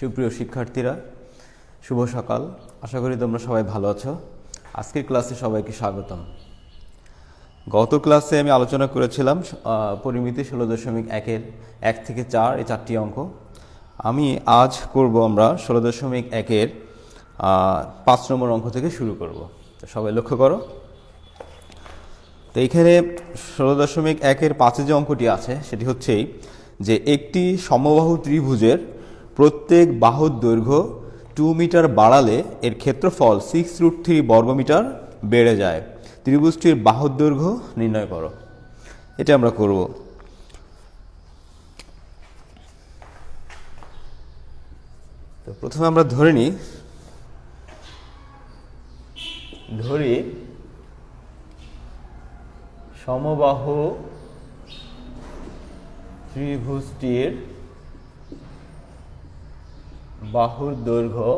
সুপ্রিয় শিক্ষার্থীরা, শুভ সকাল। আশা করি তোমরা সবাই ভালো আছো। আজকের ক্লাসে সবাইকে স্বাগতম। গত ক্লাসে আমি আলোচনা করেছিলাম পরিমিতি ষোলো দশমিক একের এক থেকে চার, এই চারটি অঙ্ক। আমি আজ করব আমরা ষোলো দশমিক একের পাঁচ নম্বর অঙ্ক থেকে শুরু করব। তো সবাই লক্ষ্য করো। তো এইখানে ষোলো দশমিক একের পাঁচে যে অঙ্কটি আছে, সেটি হচ্ছে এই যে একটি সমবাহু ত্রিভুজের প্রত্যেক বাহুর দৈর্ঘ্য টু মিটার বাড়ালে এর ক্ষেত্রফল সিক্স রুট থ্রি বর্গমিটার বেড়ে যায়। ত্রিভুজটির বাহুর দৈর্ঘ্য নির্ণয় করো। এটা আমরা করব। তো প্রথমে আমরা ধরে নিই। ধরি সমবাহু ত্রিভুজটির বাহুর দৈর্ঘ্য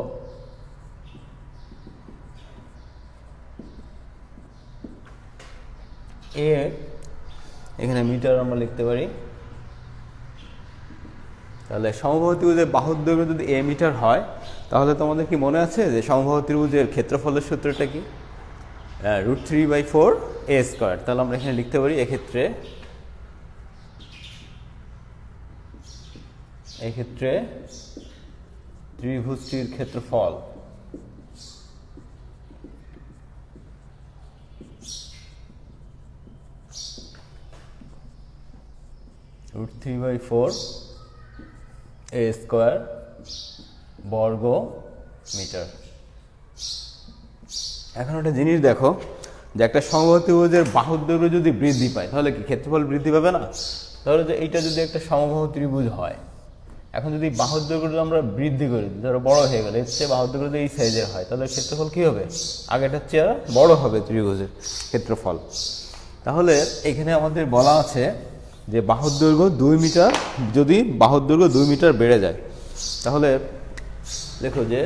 এ, এখানে মিটার আমরা লিখতে পারি। তাহলে সমবাহু ত্রিভুজের বাহুর দৈর্ঘ্য যদি এ মিটার হয়, তাহলে তোমাদের কি মনে আছে যে সমবাহু ত্রিভুজের ক্ষেত্রফলের সূত্রটা কি? Root three by four A square তাহলে আমরা এখানে লিখতে পারি এক্ষেত্রে এক্ষেত্রে ত্রিভুজটির ক্ষেত্রফল? Root three by four A square বর্গ মিটার। এখন একটা জিনিস দেখো, যে একটা সমবাহু ত্রিভুজের বাহুর দৈর্ঘ্য যদি বৃদ্ধি পায়, তাহলে কি ক্ষেত্রফল বৃদ্ধি পাবে না? ধরো যে এইটা যদি একটা সমবাহু ত্রিভুজ হয় এখন যদি বাহুর দৈর্ঘ্য আমরা বৃদ্ধি করি, ধরো বড় হয়ে গেলে, এর বাহুর যদি এই সাইজের হয়, তাহলে ক্ষেত্রফল কি হবে? আগেটার চেয়ে বড় হবে ত্রিভুজের ক্ষেত্রফল। তাহলে এখানে আমাদের বলা আছে যে দৈর্ঘ্য দুই মিটার, যদি দৈর্ঘ্য দুই মিটার বেড়ে যায়, তাহলে দেখো যে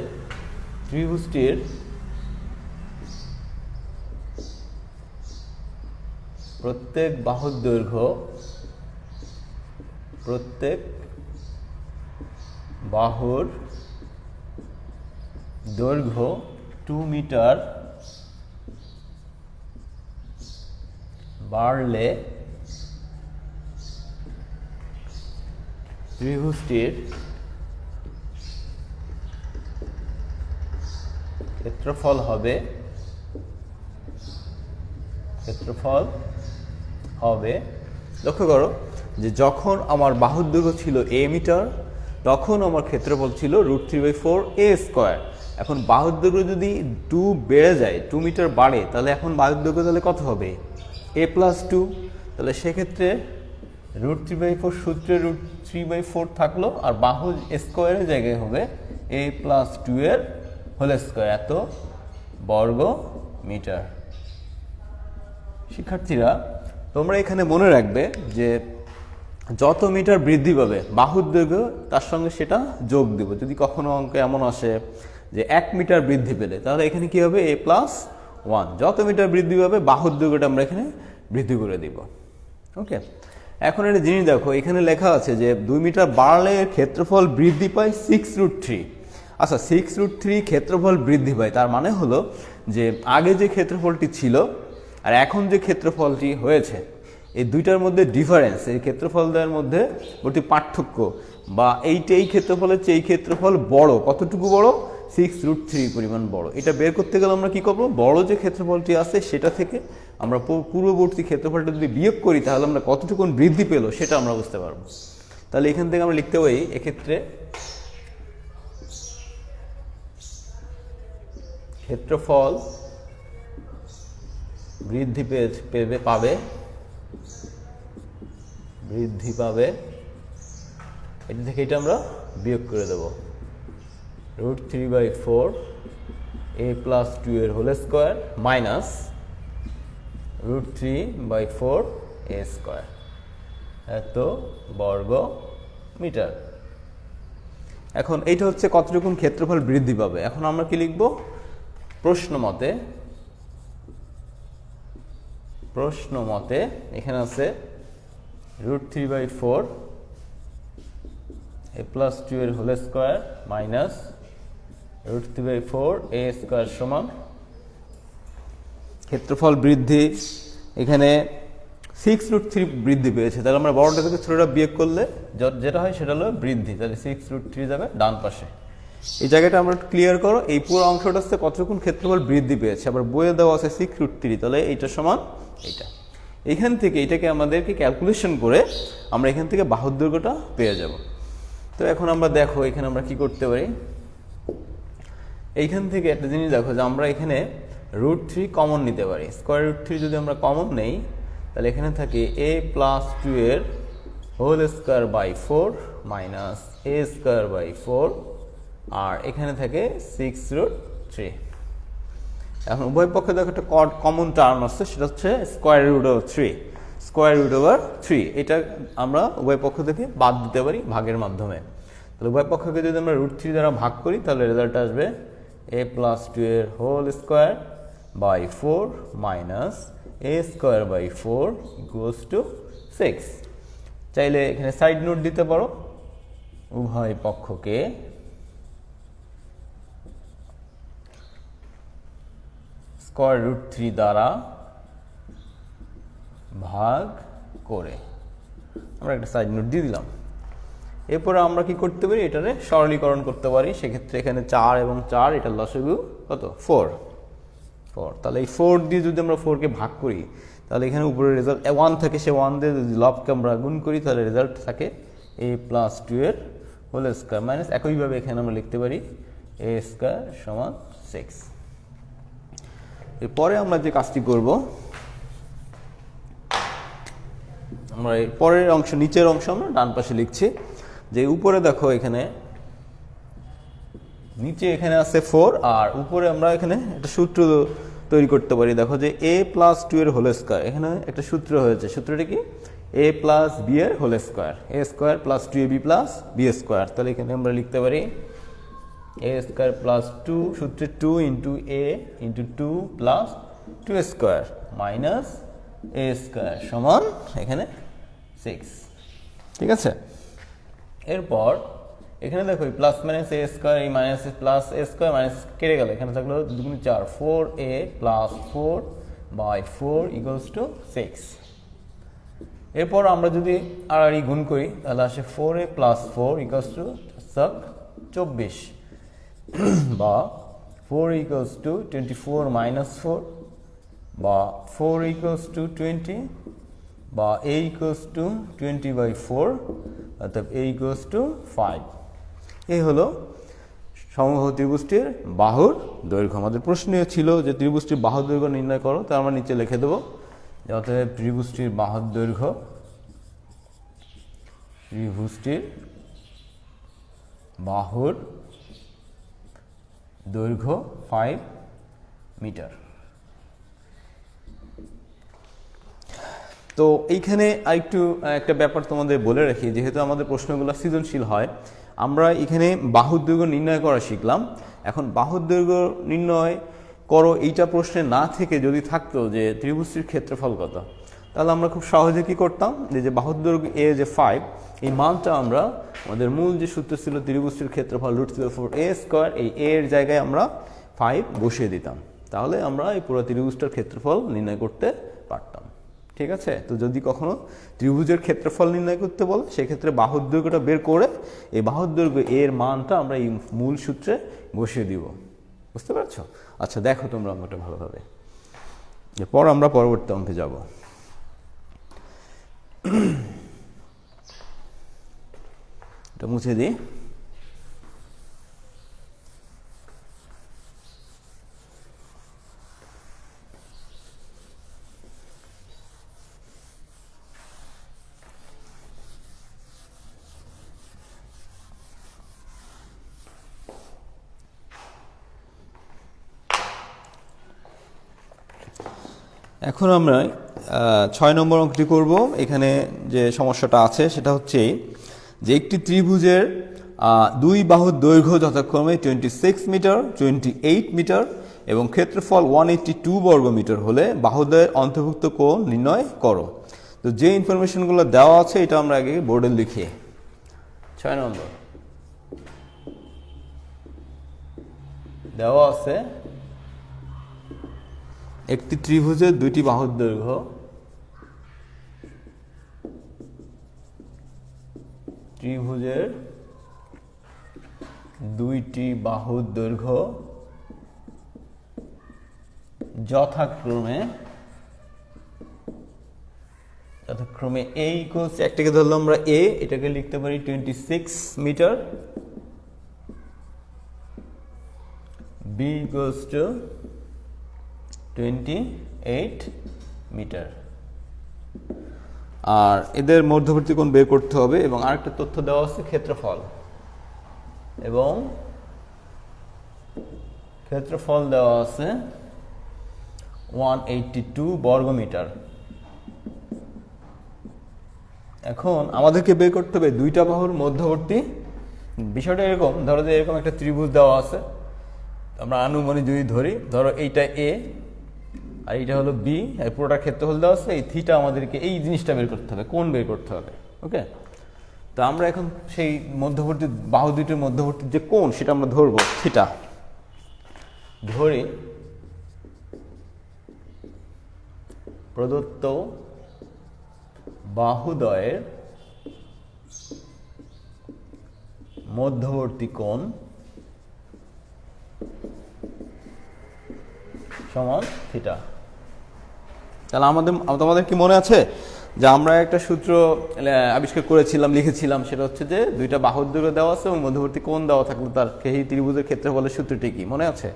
ত্রিভুজটির প্রত্যেক বাহুর দৈর্ঘ্য প্রত্যেক বাহুর দৈর্ঘ্য টু মিটার বাড়লে ত্রিভুজটির ক্ষেত্রফল হবে ক্ষেত্রফল হবে, লক্ষ্য করো যে যখন আমার বাহুর দৈর্ঘ্য ছিল এ মিটার তখন আমার ক্ষেত্রফল ছিল root three by four A square. এখন বাহুর দৈর্ঘ্য যদি টু বেড়ে যায়, টু মিটার বাড়ে, তাহলে এখন বাহুর দৈর্ঘ্য তাহলে কত হবে? এ প্লাস টু তাহলে সেক্ষেত্রে রুট থ্রি বাই ফোর সূত্রে রুট থ্রি বাই ফোর থাকল, আর বাহু স্কোয়ারের জায়গায় হবে এ প্লাস টু এর হোল স্কোয়ার, এত বর্গ মিটার। শিক্ষার্থীরা, তোমরা এখানে মনে রাখবে যে যত মিটার বৃদ্ধি পাবে, বাহুর দৈর্ঘ্য, তার সঙ্গে সেটা যোগ দিব। যদি কখনো অঙ্ক এমন আসে যে এক মিটার বৃদ্ধি পেলে, তাহলে এখানে কি হবে? এ প্লাস ওয়ান যত মিটার বৃদ্ধি পাবে, বাহুর দৈর্ঘ্যটা আমরা এখানে বৃদ্ধি করে দিব। ওকে এখন একটা জিনিস দেখো, এখানে লেখা আছে যে দুই মিটার বাড়লে ক্ষেত্রফল বৃদ্ধি পায় সিক্স রুট থ্রি আচ্ছা সিক্স রুট থ্রি ক্ষেত্রফল বৃদ্ধি পায়, তার মানে হলো যে আগে যে ক্ষেত্রফলটি ছিল আর এখন যে ক্ষেত্রফলটি হয়েছে এই দুইটার মধ্যে ডিফারেন্স এই ক্ষেত্রফলদের মধ্যে প্রতি পার্থক্য। বা এইটা এই ক্ষেত্রফলের চেয়ে এই ক্ষেত্রফল বড়। কতটুকু বড়? সিক্স রুট থ্রি পরিমাণ বড়। এটা বের করতে গেলে আমরা কি করব? বড় যে ক্ষেত্রফলটি আছে, সেটা থেকে আমরা পূর্ববর্তী ক্ষেত্রফলটা যদি বিয়োগ করি, তাহলে আমরা কতটুকু বৃদ্ধি পেল, সেটা আমরা বুঝতে পারব। তাহলে এখান থেকে আমরা লিখতে পারি, এক্ষেত্রে ক্ষেত্রফল বৃদ্ধি পেয়ে- পাবে বৃদ্ধি পাবে। এটা থেকে এটা আমরা বিয়োগ করে দেব। Root three by four, A plus two এর whole square minus root three by four A square, এত বর্গ মিটার। এখন এইটা হচ্ছে কতটুকুন ক্ষেত্রফল বৃদ্ধি পাবে। এখন আমরা কি লিখব? প্রশ্ন মতে প্রশ্ন মতে এখানে আছে root three by four, A plus two এর whole square minus root three by four A square সমান। ক্ষেত্রফল বৃদ্ধি, এখানে সিক্স রুট থ্রি বৃদ্ধি পেয়েছে। তাহলে আমরা বড়টা থেকে ছোটোটা বিয়োগ করলে যেটা হয় সেটা হলো বৃদ্ধি। তাহলে সিক্স রুট থ্রি যাবে ডান পাশে। এই জায়গাটা আমরা ক্লিয়ার করো, এই পুরো অংশটা হচ্ছে ক্ষেত্রফল বৃদ্ধি পেয়েছে? আবার বইয়ে দেওয়া আছে সিক্স রুট থ্রি তাহলে এইটা সমান এইটা। এখান থেকে এটাকে আমাদেরকে ক্যালকুলেশন করে আমরা এখান থেকে বাহুর দৈর্ঘ্যটা পেয়ে যাব। তো এখন আমরা দেখো, এখানে আমরা কি করতে পারি? এইখান থেকে একটা জিনিস দেখো যে আমরা এখানে রুট থ্রি কমন নিতে পারি। স্কোয়ার রুট থ্রি যদি আমরা কমন নেই, তাহলে এখানে থাকে এ প্লাস টু এর whole square by four minus A square by four আর এখানে থাকে সিক্স রুট থ্রি এখন উভয় পক্ষে দেখো একটা কমন টার্ম আসছে সেটা হচ্ছে square root over three square root over three এটা আমরা উভয় পক্ষ থেকে বাদ দিতে পারি ভাগের মাধ্যমে। তাহলে উভয় পক্ষকে যদি আমরা রুট থ্রি দ্বারা ভাগ করি, তাহলে রেজাল্ট আসবে এ প্লাস টু এর whole square by four minus A square by four equals to six চাইলে এখানে সাইড নোট দিতে পারো। উভয় পক্ষকে স্কোয়ার রুট থ্রি দ্বারা ভাগ করে। আমরা একটা সাইড নোট দিয়ে দিলাম। এরপরে আমরা কি করতে পারি? এটারে সরলীকরণ করতে পারি। সেক্ষেত্রে এখানে চার এবং চার এটা লসগু কত? ফোর ফোর তাহলে এই ফোর দিয়ে যদি আমরা ফোরকে ভাগ করি, তাহলে এখানে উপরে রেজাল্ট ওয়ান থাকে, সে ওয়ান দিয়ে যদি লবকে আমরা গুণ করি, তাহলে রেজাল্ট থাকে এ প্লাস টু এর হোল স্কোয়ার মাইনাস একইভাবে এখানে আমরা লিখতে পারি এ স্কোয়ার সমান সিক্স এরপরে আমরা যে কাজটি করব, আমরা এই পরের অংশ, নিচের অংশ আমরা ডান পাশে লিখছি, যে উপরে দেখো এখানে, নিচে এখানে আছে ফোর আর উপরে আমরা এখানে একটা সূত্র তৈরি করতে পারি। দেখো যে এ প্লাস টু এর হোল স্কোয়ার এখানে একটা সূত্র হয়েছে। সূত্রটা কি? এ প্লাস বি এর whole square A square plus two A B plus B square তাহলে এখানে আমরা লিখতে পারি এ স্কোয়ার প্লাস টু সূত্রে two into A into two plus two square minus A square সমান এখানে সিক্স ঠিক আছে? এরপর এখানে দেখো প্লাস মাইনাস এ স্কোয়ার এই minus plus A square minus কেটে গেল। এখানে থাকল দুগুণ চার four A plus four by four equals to six এরপর আমরা যদি আর গুণ করি, তাহলে আসে four A plus four equals to সব চব্বিশ। বা four equals to twenty four minus four বা ফোর ইকুয়ালস টু টোয়েন্টি বা A equals to twenty by four অর্থাৎ এ ইকুয়ালস টু ফাইভ এই হলো সমবাহু ত্রিভুজটির বাহুর দৈর্ঘ্য। আমাদের প্রশ্নে ছিল যে ত্রিভুজটির বাহুর দৈর্ঘ্য নির্ণয় করো তা আমরা নিচে লিখে দেবো যাতে ত্রিভুজটির বাহুর দৈর্ঘ্য ত্রিভুজটির বাহুর দৈর্ঘ্য ফাইভ মিটার তো এইখানে আরেকটু একটা ব্যাপার তোমাদের বলে রাখি, যেহেতু আমাদের প্রশ্নগুলো সৃজনশীল হয়, আমরা এখানে বাহুর দৈর্ঘ্য নির্ণয় করা শিখলাম। এখন বাহুর দৈর্ঘ্য নির্ণয় করো, এইটা প্রশ্নে না থেকে যদি থাকতো যে ত্রিভুজটির ক্ষেত্রফল কত? তাহলে আমরা খুব সহজে কি করতাম? যে যে বাহুর দৈর্ঘ্য এ যে ফাইভ এই মানটা আমরা আমাদের মূল যে সূত্র ছিল ত্রিভুজটির ক্ষেত্রফল root three four A square এই এ এর জায়গায় আমরা ফাইভ বসিয়ে দিতাম। তাহলে আমরা এই পুরো ত্রিভুজটার ক্ষেত্রফল নির্ণয় করতে পারতাম। ঠিক আছে? তো যদি কখনো ত্রিভুজের ক্ষেত্রফল নির্ণয় করতে বলে, সেক্ষেত্রে বাহুর দৈর্ঘ্যটা বের করে এই বাহুর দৈর্ঘ্য এর মানটা আমরা এই মূল সূত্রে বসিয়ে দিব। বুঝতে পারছ? আচ্ছা দেখো তোমরা অঙ্কটা ভালোভাবে। এরপর আমরা পরবর্তী অঙ্কে যাব। এটা মুছে দিই এখন আমরা ছয় নম্বর অঙ্কটি করব। এখানে যে সমস্যাটা আছে, সেটা হচ্ছে যে একটি ত্রিভুজের দুই বাহুর দৈর্ঘ্য যথাক্রমে twenty six metre twenty eight metre এবং ক্ষেত্রফল ওয়ান এইট্টি টু বর্গ মিটার হলে বাহুদের অন্তর্ভুক্ত কোণ নির্ণয় করো। তো যে ইনফরমেশনগুলো দেওয়া আছে, এটা আমরা আগে বোর্ডে লিখি। ছয় নম্বর। দেওয়া আছে, একটি ত্রিভুজের দুইটি বাহুর দৈর্ঘ্য ত্রিভুজের দুইটি বাহুর দৈর্ঘ্য যথাক্রমে যথাক্রমে এ ইকুয়ালস একটাকে ধরলাম আমরা এ এটাকে লিখতে পারি twenty six metre B equals to twenty eight metre আর এদের মধ্যবর্তী কোণ বের করতে হবে এবং আরেকটা তথ্য দেওয়া আছে ক্ষেত্রফল। এবং ক্ষেত্রফল দেওয়া আছে ওয়ান এইটটি টু বর্গমিটার। এখন আমাদেরকে বের করতে হবে দুইটা বাহুর মধ্যবর্তী। বিষয়টা এরকম, ধরো যে এরকম একটা ত্রিভুজ দেওয়া আছে। আমরা আনুমানিক যদি ধরি, ধরো এইটা এ আর এইটা হলো বি আর পুরোটা ক্ষেত্রফল দেওয়া আছে, এই থিটা আমাদেরকে এই জিনিসটা বের করতে হবে কোন বের করতে হবে ওকে তো আমরা এখন সেই মধ্যবর্তী, বাহু দুইটির মধ্যবর্তী যে কোণ, সেটা আমরা ধরবো থিটা ধরে প্রদত্ত বাহুদয়ের মধ্যবর্তী কোণ সমান থিটা তাহলে আমাদের, তোমাদের কি মনে আছে যে আমরা একটা সূত্র আবিষ্কার করেছিলাম, লিখেছিলাম, সেটা হচ্ছে যে দুইটা বাহুর দৈর্ঘ্য দেওয়া আছে এবং মধ্যবর্তী কোণ দেওয়া থাকলে তার সেই ত্রিভুজের ক্ষেত্রফলের সূত্রটি কি, মনে আছে?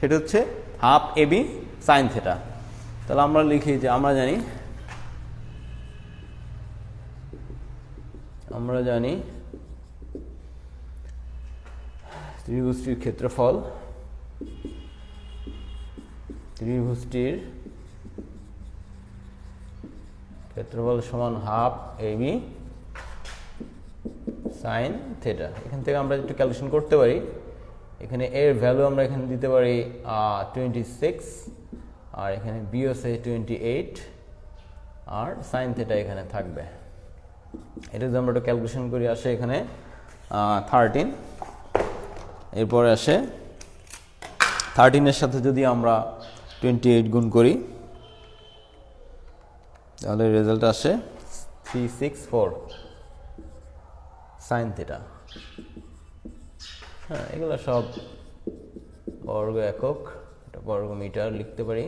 সেটা হচ্ছে হাফ এবি সাইন থেটা। তাহলে আমরা লিখি যে, আমরা জানি আমরা জানি ত্রিভুজটির ক্ষেত্রফল, ত্রিভুজটির ক্ষেত্রফল সমান হাফ এবি সাইন থেটা। এখান থেকে আমরা একটু ক্যালকুলেশন করতে পারি। এখানে এর ভ্যালু আমরা এখানে দিতে পারি টোয়েন্টি সিক্স আর এখানে বি আছে টোয়েন্টি এইট আর সাইন থেটা এখানে থাকবে। এটা যদি আমরা একটু ক্যালকুলেশন করি, আসে এখানে থার্টিন এরপরে আসে থার্টিনের সাথে যদি আমরা টোয়েন্টি এইট গুণ করি তাহলে রেজাল্ট আসে three six four sine theta হ্যাঁ এগুলো সব বর্গ একক, এটা বর্গ মিটার লিখতে পারি।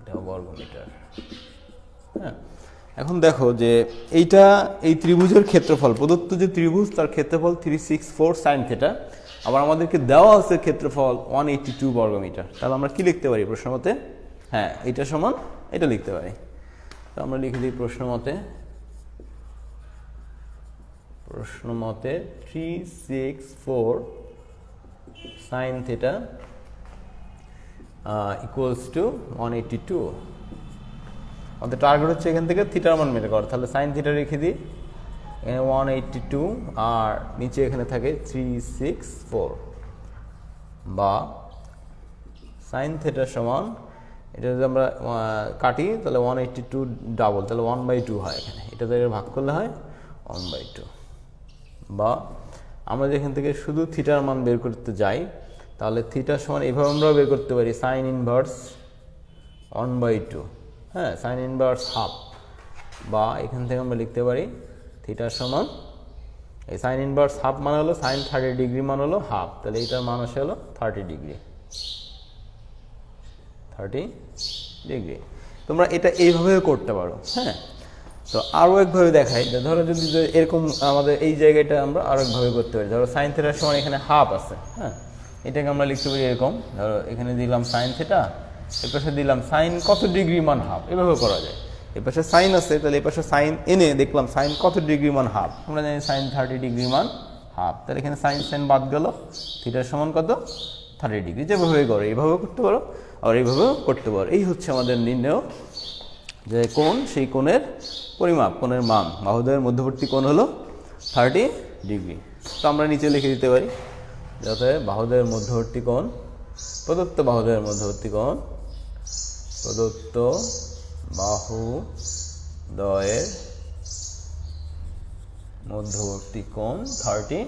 এটা বর্গ মিটার হ্যাঁ এখন দেখো যে এইটা এই ত্রিভুজের ক্ষেত্রফল, প্রদত্ত যে ত্রিভুজ, তার ক্ষেত্রফল three six four sine theta আবার আমাদেরকে দেওয়া আছে ক্ষেত্রফল ওয়ান এইটি টু বর্গমিটার। তাহলে আমরা কি লিখতে পারি প্রশ্ন মতে হ্যাঁ এটা সমান এটা লিখতে পারি। তো আমরা লিখে দিই প্রশ্ন মতে। প্রশ্ন মতে three six four sine theta equals to one eighty two আমাদের টার্গেট হচ্ছে এখান থেকে থিটার মান মেরে করা, তাহলে সাইন থিটা রেখে দিই। এখানে ওয়ান এইটটি টু আর নিচে এখানে থাকে থ্রি সিক্স ফোর বা সাইন থিটার সমান এটা যদি আমরা কাটি, তাহলে ওয়ান এইটটি টু ডাবল তাহলে ওয়ান বাই টু হয় এখানে। এটা থেকে ভাগ করলে হয় ওয়ান বাই টু বা আমরা যেখান থেকে শুধু থিটার মান বের করতে যাই, তাহলে থিটার সমান এইভাবে আমরাও বের করতে পারি sine inverse one by two হ্যাঁ সাইন ইনভার্স হাফ বা এখান থেকে আমরা লিখতে পারি থিটার সমান, এই সাইন ইনভার্স হাফ মান হলো সাইন থার্টি ডিগ্রি মান হলো হাফ তাহলে এইটার মান আসে হলো থার্টি ডিগ্রি থার্টি ডিগ্রি তোমরা এটা এইভাবেও করতে পারো হ্যাঁ? তো আরও একভাবে দেখাই ধরো যদি এরকম আমাদের এই জায়গাটা আমরা আরও একভাবে করতে পারি। ধরো সাইন থেটার সময় এখানে হাফ আছে হ্যাঁ? এটাকে আমরা লিখতে পারি এরকম। ধরো এখানে দিলাম সাইন থেটা এর পাশে দিলাম সাইন কত ডিগ্রি মান হাফ এভাবে করা যায়। এর পাশে সাইন আছে, তাহলে এর পাশে সাইন এনে দেখলাম সাইন কত ডিগ্রি মান হাফ আমরা জানি সাইন থার্টি ডিগ্রি মান হাফ তাহলে এখানে সাইন সাইন বাদ গেল থিটার সমান কত? থার্টি ডিগ্রি যেভাবে করো, এইভাবেও করতে পারো। আবার এইভাবেও করতে পারো। এই হচ্ছে আমাদের নির্ণয় যে কোন সেই কোণের পরিমাপ, কোণের মান। বাহুদ্বয়ের মধ্যবর্তী কোণ হলো থার্টি ডিগ্রি। তো আমরা নিচে লিখে দিতে পারি, যাতে বাহুদ্বয়ের মধ্যবর্তী কোণ, প্রদত্ত বাহুদ্বয়ের মধ্যবর্তী কোণ, প্রদত্ত বাহু দয়ের মধ্যবর্তী কোণ থার্টি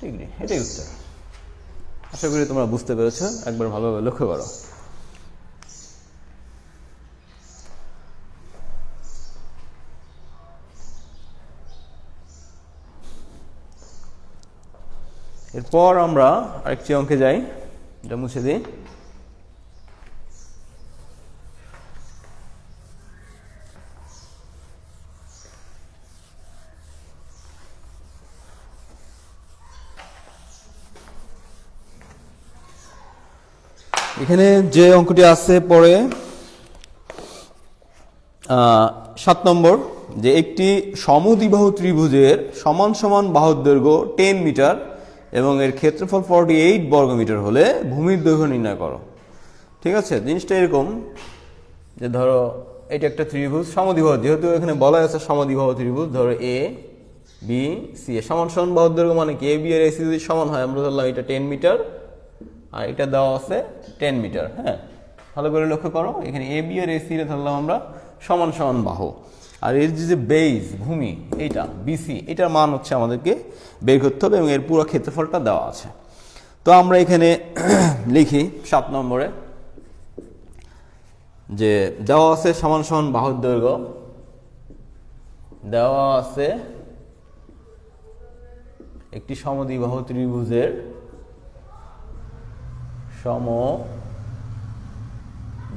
ডিগ্রি। এটাই উত্তর। আশা করি তোমরা বুঝতে পেরেছ। একবার ভালোভাবে লক্ষ্য করো। এরপর আমরা আরেকটি অঙ্কে যাই, এটা মুছে দিই। এখানে যে অঙ্কটি আছে পরে সাত নম্বর, যে একটি সমদ্বিবাহু ত্রিভুজের সমান সমান বাহুর দৈর্ঘ্য টেন মিটার এবং এর ক্ষেত্রফল ফর্টি এইট বর্গমিটার হলে ভূমির দৈর্ঘ্য নির্ণয় করো। ঠিক আছে? জিনিসটা এরকম যে ধরো, এটা একটা ত্রিভুজ, সমদ্বিবাহু। যেহেতু এখানে বলা আছে সমদ্বিবাহু ত্রিভুজ, ধরো এ বি সি এ সমান সমান বাহুর দৈর্ঘ্য মানে কি? এ বি আর এসি যদি সমান হয়, আমরা ধরলাম এটা টেন মিটার আর এটা দেওয়া আছে টেন মিটার হ্যাঁ? ভালো করে লক্ষ্য করো, এখানে এ বি আর এসি ধরলাম আমরা সমান সমান বাহু। আর এর যে বেইজ ভূমি, এইটা বিসি এটার মান হচ্ছে আমাদেরকে বের করতে হবে এবং এর পুরো ক্ষেত্রফলটা দেওয়া আছে। তো আমরা এখানে লিখি সাত নম্বরে যে, দেওয়া আছে সমান সমান বাহুর দৈর্ঘ্য। দেওয়া আছে একটি সমদ্বিবাহু ত্রিভুজের সম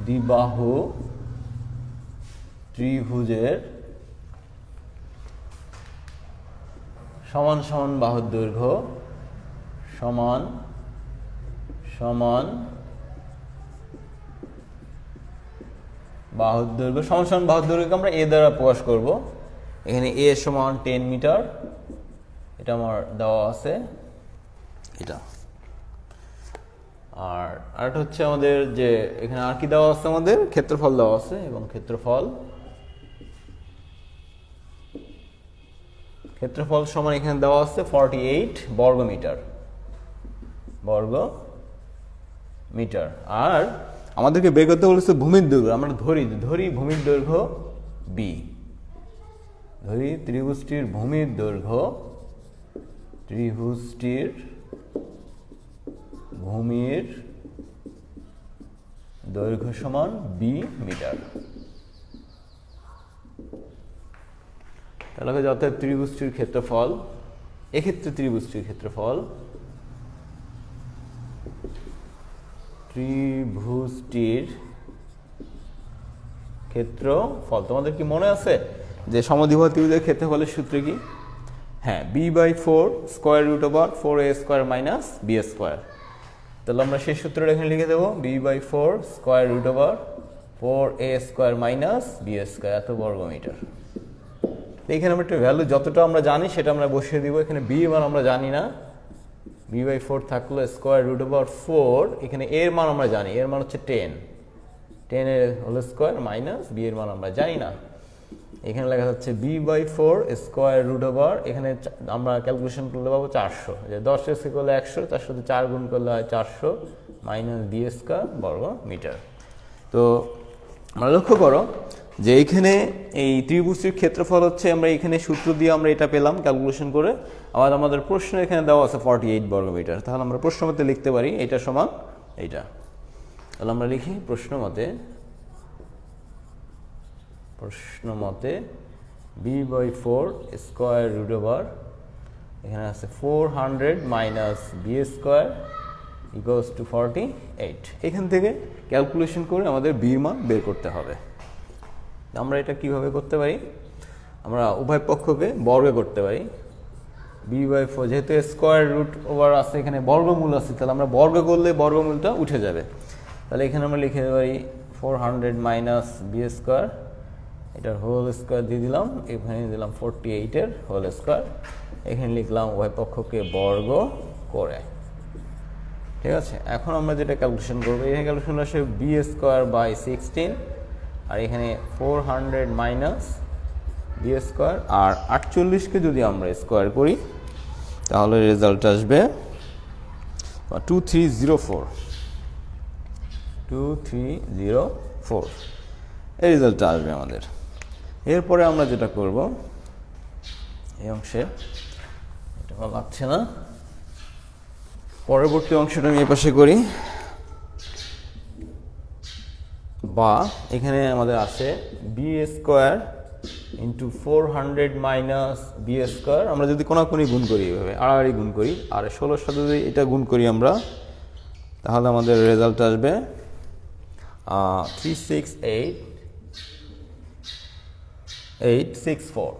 দ্বিবাহু ত্রিভুজের সমান সমান বাহুর দৈর্ঘ্য সমান সমান বাহুর দৈর্ঘ্য, সমান সমান বাহুর দৈর্ঘ্যকে আমরা এ দ্বারা প্রকাশ করব। এখানে এ সমান টেন মিটার, এটা আমার দেওয়া আছে। এটা। আর আরেকটা হচ্ছে আমাদের যে, এখানে আর কি দেওয়া আছে আমাদের? ক্ষেত্রফল দেওয়া আছে এবং ক্ষেত্রফল ক্ষেত্রফল সমান এখানে দেওয়া আছে ফর্টি এইট বর্গ মিটার বর্গ মিটার আর আমাদেরকে বের করতে বলেছে ভূমির দৈর্ঘ্য। আমরা ধরি ধরি ভূমির দৈর্ঘ্য বি ধরি ত্রিভুজটির ভূমির দৈর্ঘ্য, ত্রিভুজটির ভূমির দৈর্ঘ্য সমান বি মিটার। তাহলে হবে অর্থাৎ ত্রিভুজটির ক্ষেত্রফল। এক্ষেত্রে ত্রিভুজটির ক্ষেত্রফল ত্রিভুজটির ক্ষেত্রফল। তোমাদের কি মনে আছে যে সমদ্বিবাহু ত্রিভুজের ক্ষেত্রফলের সূত্র কি? হ্যাঁ B by four square root over four A square minus B square তাহলে আমরা সেই সূত্রটা এখানে লিখে দেবো B by four square root over four A square minus B square এত বর্গ মিটার এখানে আমরা একটা ভ্যালু যতটা আমরা জানি সেটা আমরা বসিয়ে দিব। এখানে বি মান আমরা জানি না। বি বাই ফোর থাকল স্কোয়ার রুট ওভার ফোর এখানে এর মান আমরা জানি। এর মান হচ্ছে টেন টেন এর হোল স্কোয়ার মাইনাস বি এর মান আমরা জানি না। এখানে লেখা যাচ্ছে B by four square root over এখানে আমরা ক্যালকুলেশন করলে পাবো চারশো। যে দশ এসে করলে একশো, তার সাথে চার গুণ করলে হয় চারশো মাইনাস বি স্কোয়ার বর্গ মিটার তো, আমরা লক্ষ্য করো যে এইখানে এই ত্রিভুজটির ক্ষেত্রফল হচ্ছে, আমরা এখানে সূত্র দিয়ে আমরা এটা পেলাম ক্যালকুলেশন করে। আবার আমাদের প্রশ্ন এখানে দেওয়া আছে ফর্টি এইট বর্গ মিটার তাহলে আমরা প্রশ্ন মতে লিখতে পারি, এটা সমান এইটা। তাহলে আমরা লিখি প্রশ্ন মতে প্রশ্ন মতে B by four square root over এখানে আছে four hundred minus B square equals to forty eight এখান থেকে ক্যালকুলেশন করে আমাদের বির মান বের করতে হবে। আমরা এটা কীভাবে করতে পারি? আমরা উভয় পক্ষকে বর্গ করতে পারি। বি বাই ফোর যেহেতু স্কোয়ার রুট ওভার আছে, এখানে বর্গমূল আছে, তাহলে আমরা বর্গ করলে বর্গমূলটা উঠে যাবে। তাহলে এখানে আমরা লিখে দিতে পারি four hundred minus B square এটার হোল স্কোয়ার দিয়ে দিলাম, এখানে দিলাম ফোরটি এইটের হোল স্কোয়ার এখানে লিখলাম উভয় পক্ষকে বর্গ করে। ঠিক আছে? এখন আমরা যেটা ক্যালকুলেশন করব এখানে ক্যালকুলেশন আসে বি স্কোয়ার বাই সিক্সটিন আর এখানে four hundred minus B square আর আটচল্লিশকে যদি আমরা স্কোয়ার করি, তাহলে রেজাল্ট আসবে two three zero four two three zero four এই রেজাল্টটা আসবে আমাদের। এরপরে আমরা যেটা করব, এই অংশে, এটা লাগছে না। পরবর্তী অংশটা আমি এপাশে করি। বা এখানে আমাদের আসে B square into four hundred minus B square আমরা যদি কোনাকুনি গুণ করি এভাবে, আড়াআড়ি গুণ করি, আর ষোলোর সাথে যদি এটা গুণ করি আমরা, তাহলে আমাদের রেজাল্ট আসবে three six eight eight six four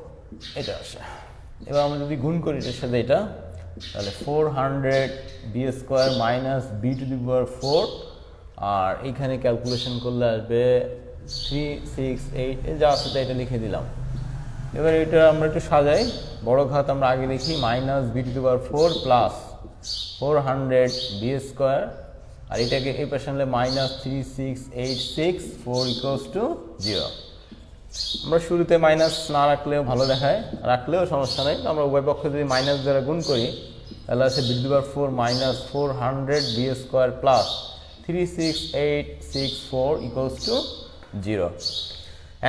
এটা আসে। এবার আমরা যদি গুণ করি এটার সাথে এটা, তাহলে four hundred B square minus B to the power four আর এইখানে ক্যালকুলেশন করলে আসবে থ্রি সিক্স এইট যা আছে এটা লিখে দিলাম। এবার এটা আমরা একটু সাজাই। বড় ঘাত আমরা আগে লিখি minus B to power four plus four hundred B square আর এটাকে এই পাশে আনলে minus three six eight six four equals to zero আমরা শুরুতে মাইনাস না রাখলেও ভালো দেখায়। রাখলেও সমস্যা নেই। আমরা উভয় পক্ষ যদি মাইনাস দ্বারা গুণ করি, তাহলে আছে B bar four minus four hundred B square plus three six eight six four equals to zero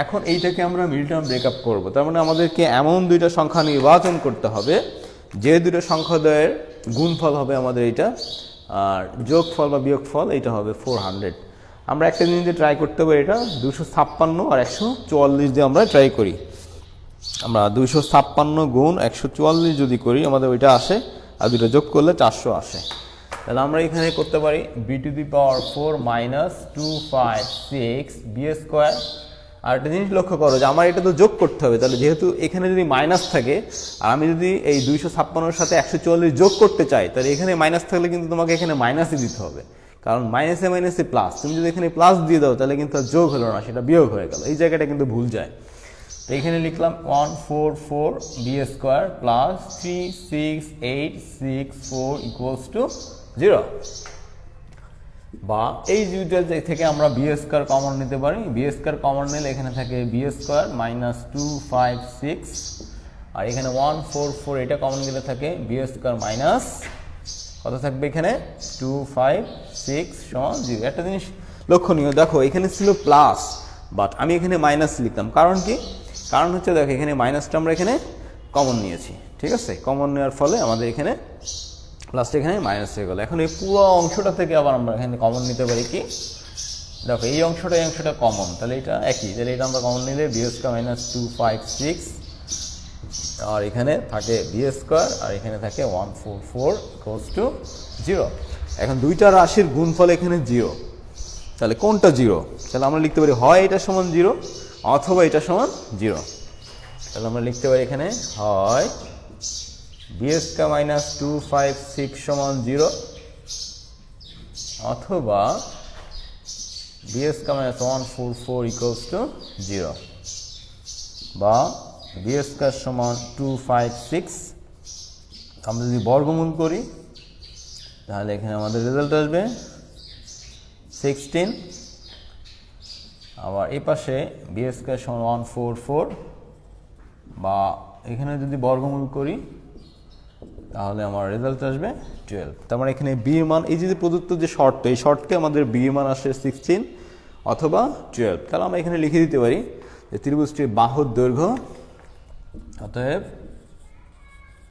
এখন এইটাকে আমরা মিড টার্ম ব্রেকআপ করব। তার মানে আমাদেরকে এমন দুইটা সংখ্যা নির্বাচন করতে হবে, যে দুটো সংখ্যাদ্বয়ের গুণফল হবে আমাদের এটা আর যোগফল বা বিয়োগফল এটা হবে ফোর হান্ড্রেড আমরা একটা জিনিস দিয়ে ট্রাই করতে পারি এটা দুশো ছাপ্পান্ন আর একশো চুয়াল্লিশ দিয়ে আমরা ট্রাই করি। আমরা দুইশো ছাপ্পান্ন গুণ একশো চুয়াল্লিশ যদি করি, আমাদের ওইটা আসে, আর দুটো যোগ করলে চারশো আসে। তাহলে আমরা এখানে করতে পারি B to the power four minus two five six B square আর একটা জিনিস লক্ষ্য করো যে আমার এটা তো যোগ করতে হবে, তাহলে যেহেতু এখানে যদি মাইনাস থাকে, আর আমি যদি এই দুইশো ছাপ্পান্নর সাথে একশো চুয়াল্লিশ যোগ করতে চাই, তাহলে এখানে মাইনাস থাকলে কিন্তু তোমাকে এখানে মাইনাসই দিতে হবে। কারণ মাইনাসে মাইনাসে প্লাস তুমি যদি এখানে প্লাস দিয়ে দাও, তাহলে কিন্তু আর যোগ হলো না, সেটা বিয়োগ হয়ে গেল। এই জায়গাটা কিন্তু ভুল যায়। তো এখানে লিখলাম one four four B square plus three six eight six four equals to zero. বা এই দুইটা থেকে আমরা বি স্কোয়ার কমন নিতে পারি বি স্কোয়ার কমন নিলে এখানে থাকে B square minus two five six আর এখানে ওয়ান ফোর ফোর এটা কমন গেলে থাকে বি স্কোয়ার মাইনাস কত থাকবে এখানে? টু ফাইভ সিক্স সমান জিরো একটা জিনিস লক্ষণীয়, দেখো, এখানে ছিল প্লাস বাট আমি এখানে মাইনাস লিখতাম। কারণ কি? কারণ হচ্ছে, দেখো, এখানে মাইনাসটা আমরা এখানে কমন নিয়েছি, ঠিক আছে? কমন নেওয়ার ফলে আমাদের এখানে লাস্টে এখানে মাইনাস হয়ে গেল। এখন এই পুরো অংশটা থেকে আবার আমরা এখানে কমন নিতে পারি কি? দেখো, এই অংশটা এই অংশটা কমন তাহলে এটা একই। তাহলে এটা আমরা কমন নিলে B square minus two five six আর এখানে থাকে বি স্কোয়ার আর এখানে থাকে one four four equals to zero এখন দুইটা রাশির গুণফল এখানে জিরো তাহলে কোনটা জিরো তাহলে আমরা লিখতে পারি, হয় এটা সমান জিরো অথবা এটা সমান জিরো তাহলে আমরা লিখতে পারি এখানে, হয় square minus two five six সমান জিরো অথবা square minus one four four equals to zero বা স্কোয়ার সমান টু ফাইভ সিক্স আমরা যদি বর্গমূল করি, তাহলে এখানে আমাদের রেজাল্ট আসবে সিক্সটিন আবার এই পাশে বি স্কোয়ার সমান ওয়ান ফোর ফোর বা এখানে যদি বর্গমূল করি তাহলে আমার রেজাল্ট আসবে টুয়েলভ তার মানে এখানে বি এর মান এই যে প্রদত্ত যে শর্ট এই শর্টকে আমাদের বি এর মান আসে সিক্সটিন অথবা টুয়েলভ তাহলে আমরা এখানে লিখে দিতে পারি যে ত্রিভুজটির বাহুর দৈর্ঘ্য অতএব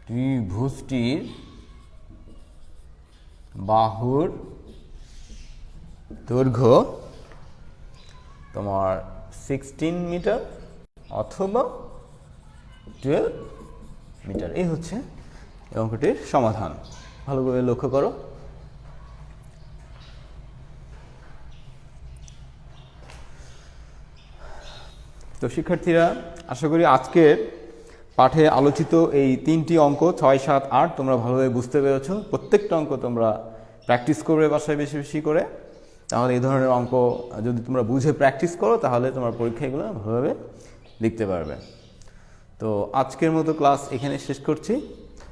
ত্রিভুজটির বাহুর দৈর্ঘ্য তোমার সিক্সটিন মিটার অথবা টুয়েলভ মিটার এই হচ্ছে এই অঙ্কটির সমাধান। ভালোভাবে লক্ষ্য করো। তো শিক্ষার্থীরা, আশা করি আজকের পাঠে আলোচিত এই তিনটি অঙ্ক, ছয়, সাত, আট, তোমরা ভালোভাবে বুঝতে পেরেছ। প্রত্যেকটা অঙ্ক তোমরা প্র্যাকটিস করবে বাসায় বেশি বেশি করে। তাহলে এই ধরনের অঙ্ক যদি তোমরা বুঝে প্র্যাকটিস করো, তাহলে তোমার পরীক্ষাগুলো ভালোভাবে লিখতে পারবে। তো আজকের মতো ক্লাস এখানে শেষ করছি।